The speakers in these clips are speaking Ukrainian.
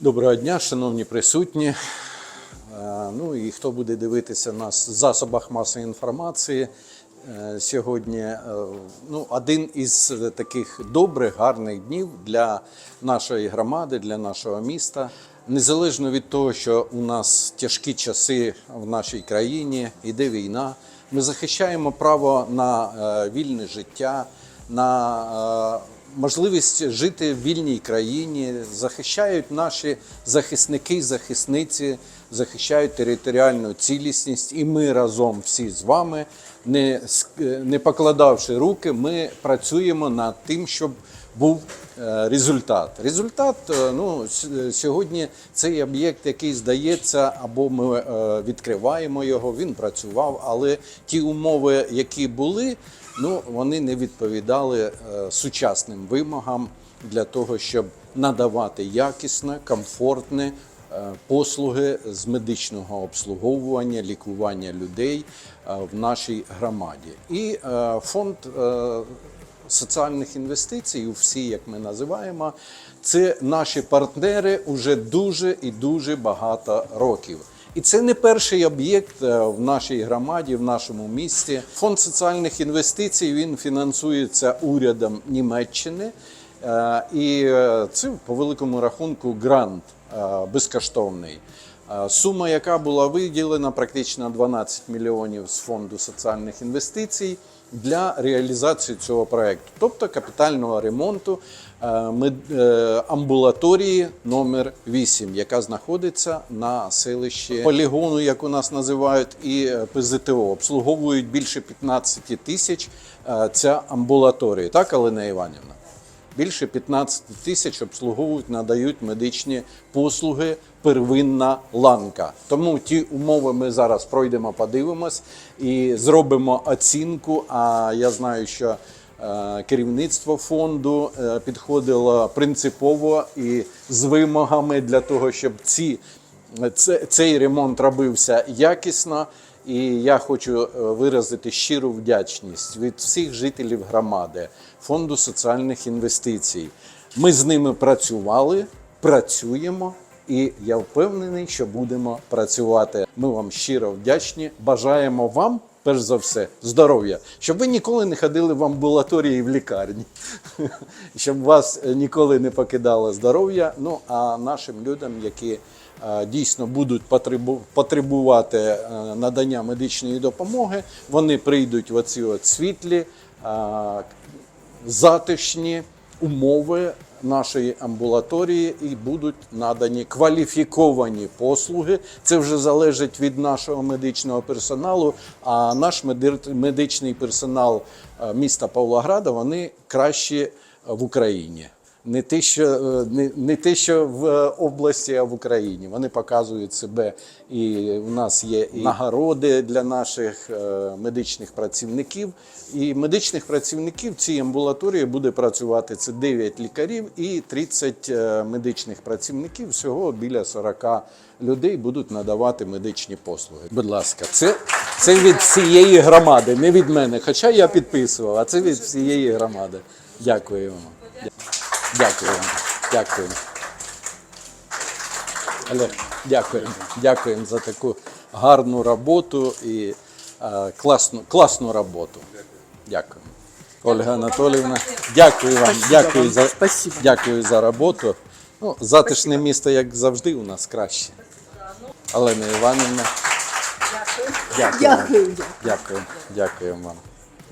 Доброго дня, шановні присутні. Е, Ну і хто буде дивитися нас в засобах масової інформації е, сьогодні. е, Ну, один із таких добрих, гарних днів для нашої громади, для нашого міста. Незалежно від того, що у нас тяжкі часи в нашій країні, іде війна. Ми захищаємо право на вільне життя, на можливість жити в вільній країні, захищають наші захисники і захисниці, захищають територіальну цілісність, і ми разом всі з вами, не, не покладавши руки, ми працюємо над тим, щоб був е, результат. Результат е, ну, сьогодні цей об'єкт, який здається, або ми е, відкриваємо його, він працював, але ті умови, які були, ну, вони не відповідали е, сучасним вимогам для того, щоб надавати якісне, комфортне е, послуги з медичного обслуговування, лікування людей е, в нашій громаді. І фонд соціальних інвестицій, всі, як ми називаємо, це наші партнери уже дуже і дуже багато років. І це не перший об'єкт е, в нашій громаді, в нашому місті. Фонд соціальних інвестицій він фінансується урядом Німеччини. Е, І е, це по великому рахунку грант безкоштовний. Сума, яка була виділена, практично 12 мільйонів з фонду соціальних інвестицій для реалізації цього проекту, тобто капітального ремонту е, е, амбулаторії номер 8, яка знаходиться на селищі полігону, як у нас називають, і е, ПЗТО. Обслуговують більше 15 тисяч ця амбулаторія. Так, Олена Іванівна? Більше 15 тисяч обслуговують, надають медичні послуги первинна ланка. Тому ті умови ми зараз пройдемо, подивимось і зробимо оцінку. А я знаю, що е, керівництво фонду е, підходило принципово і з вимогами для того, щоб ці, цей ремонт робився якісно. І я хочу е, виразити щиру вдячність від всіх жителів громади, фонду соціальних інвестицій. Ми з ними працювали, працюємо, і я впевнений, що будемо працювати. Ми вам щиро вдячні. Бажаємо вам, перш за все, здоров'я, щоб ви ніколи не ходили в амбулаторії в лікарні, щоб вас ніколи не покидало здоров'я. Ну а нашим людям, які дійсно будуть потребувати е, надання медичної допомоги, вони прийдуть в оці от світлі, е, затишні умови нашої амбулаторії і будуть надані кваліфіковані послуги. Це вже залежить від нашого медичного персоналу. А наш медичний персонал е, міста Павлограда вони кращі в Україні. Не те, що е, не, не те, що в е, області, а в Україні. Вони показують себе, і у нас є і нагороди для наших е, медичних працівників. І медичних працівників в цій амбулаторії буде працювати це 9 лікарів і 30 е, медичних працівників. Всього біля 40 людей будуть надавати медичні послуги. Будь ласка, це, це від всієї громади, не від мене. Хоча я підписував, а це від всієї громади. Дякую вам. Дякую. Дякую. Олег, дякуємо. Дякуємо за таку гарну роботу і е, класну, класну роботу. Дякую. Ольга Анатоліївна, дякую вам. Дякую за, Спасибо. дякую за роботу. Ну, затишне місто, як завжди, у нас краще. Олена Іванівна. Дякую. Дякую. Дякую, дякую вам.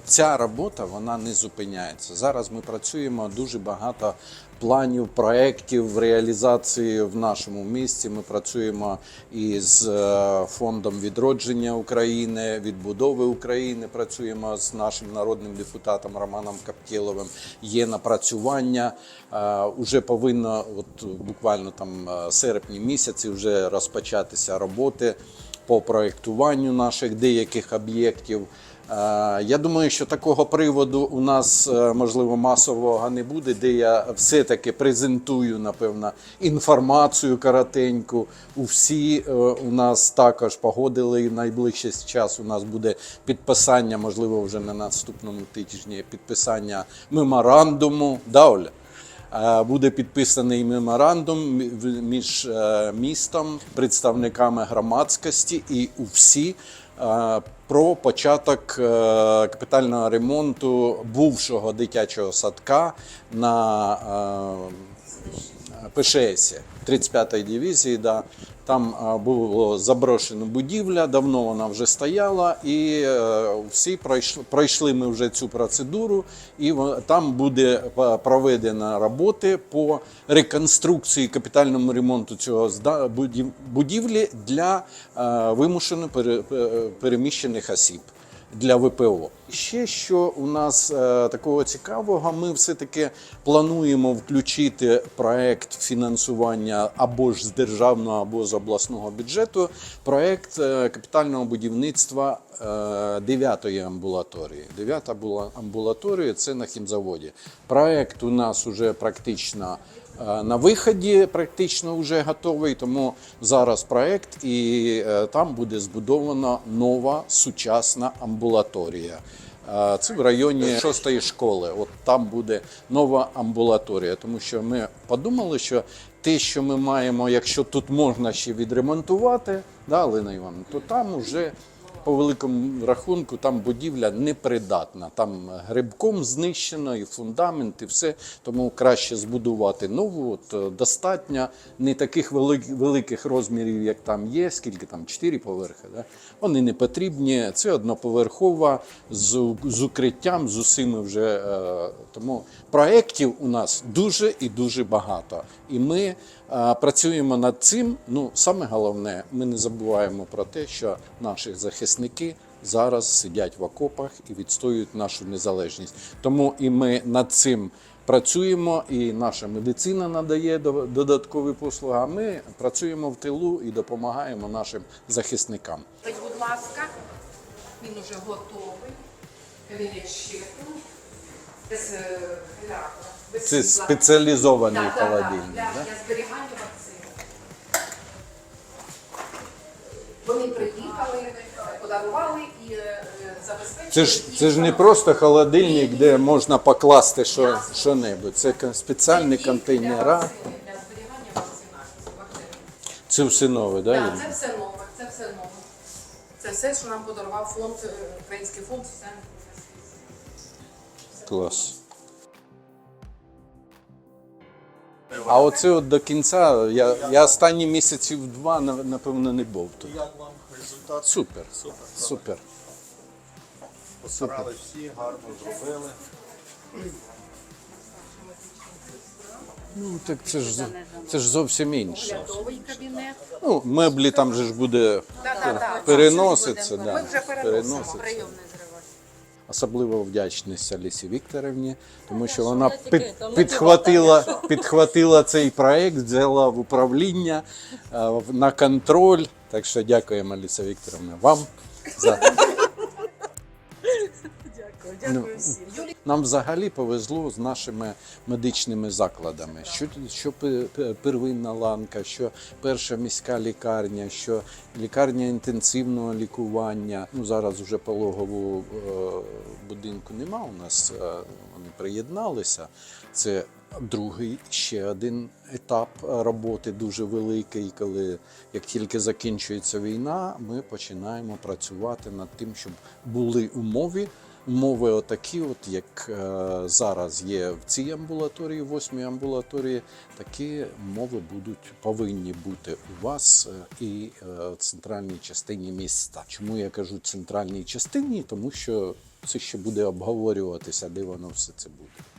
Ця робота вона не зупиняється. Зараз ми працюємо дуже багато планів, проєктів реалізації в нашому місті. Ми працюємо із е, фондом відродження України, відбудови України. Працюємо з нашим народним депутатом Романом Каптєловим. Є напрацювання. Е, Уже повинно, от буквально там е, серпні місяці, вже розпочатися роботи по проєктуванню наших деяких об'єктів. Е, Я думаю, що такого приводу у нас е, можливо масового не буде, де я все-таки презентую, напевно, інформацію коротеньку. У всі е, у нас також погодили. Найближчий час у нас буде підписання, можливо, вже на наступному тижні підписання меморандуму. Да, Оля? Буде підписаний меморандум між містом, представниками громадськості і УФСІ е, про початок е, капітального ремонту бувшого дитячого садка на е, ПШС 35-ї дивізії. Да. Там а, було заброшена будівля, давно вона вже стояла, і е, всі пройшли, пройшли ми вже цю процедуру, і там буде е, проведена роботи по реконструкції капітальному ремонту цього будівлі для е, вимушено переміщених осіб для ВПО. Ще що у нас е, такого цікавого, ми все-таки плануємо включити проект фінансування або ж з державного, або з обласного бюджету. Проект е, капітального будівництва е, дев'ятої амбулаторії. Дев'ята була амбулаторія це на хімзаводі. Проект у нас уже практично. Е, На виході практично вже готовий, тому зараз проект, і е, там буде збудована нова сучасна амбулаторія. Е, Це в районі шостої школи. От там буде нова амбулаторія, тому що ми подумали, що те, що ми маємо, якщо тут можна ще відремонтувати, да, Олена Івановна, то там вже по великому рахунку там будівля непридатна. Там грибком знищено і фундамент, і все. Тому краще збудувати нову. От, е, достатньо не таких великих, розмірів, як там є, скільки там чотири поверхи. Да? Вони не потрібні. Це одноповерхова з, з укриттям, з усіми вже. Е, тому проєктів у нас дуже і дуже багато. І ми е, працюємо над цим. Ну, саме головне, ми не забуваємо про те, що наші захисники зараз сидять в окопах і відстоюють нашу незалежність. Тому і ми над цим працюємо, і наша медицина надає додаткові послуги. А ми працюємо в тилу і допомагаємо нашим захисникам. Ось, будь ласка, він уже готовий. Він. Без е, без Це спеціалізований холодильник. Для, да? для зберігання Вони приїхали, подарували і е, забезпечили. Це ж, це ж не просто холодильник, де можна покласти що, що-небудь. Це кон- спеціальні контейнера. Для зберігання вакцинації. вакцини. Це все нове, да? Так, це все нове, це все нове. Це все, що нам подарував фонд, е, Український фонд соціальної політики. Клас. А оце от до кінця, я, я останні місяців два, напевно, не був тут. Як вам результат? Супер. Супер. Супер. Постарались всі, гарно зробили. Ну, так це ж, це ж зовсім інше. Кабінет. Ну, меблі там же ж буде так. переноситься. Ми Да, вже переносимо. переноситься. Прийом не зривати. Особливо вдячність Алісі Вікторівні, тому що вона під, підхватила, підхватила цей проект, взяла в управління е, на контроль. Так що дякуємо, Аліса Вікторівна, вам за Дякую, дякую всім. нам взагалі повезло з нашими медичними закладами. Що, що пе- пе- первинна ланка, що перша міська лікарня, що лікарня інтенсивного лікування. Ну зараз вже пологового е, будинку нема. У нас е, вони приєдналися. Це другий ще один етап роботи дуже великий. Коли як тільки закінчується війна, ми починаємо працювати над тим, щоб були умови. Умови отакі, от як е, зараз є в цій амбулаторії, восьмій амбулаторії, такі умови будуть повинні бути у вас е, і е, в центральній частині міста. Чому я кажу центральній частині? Тому що це ще буде обговорюватися, де воно все це буде.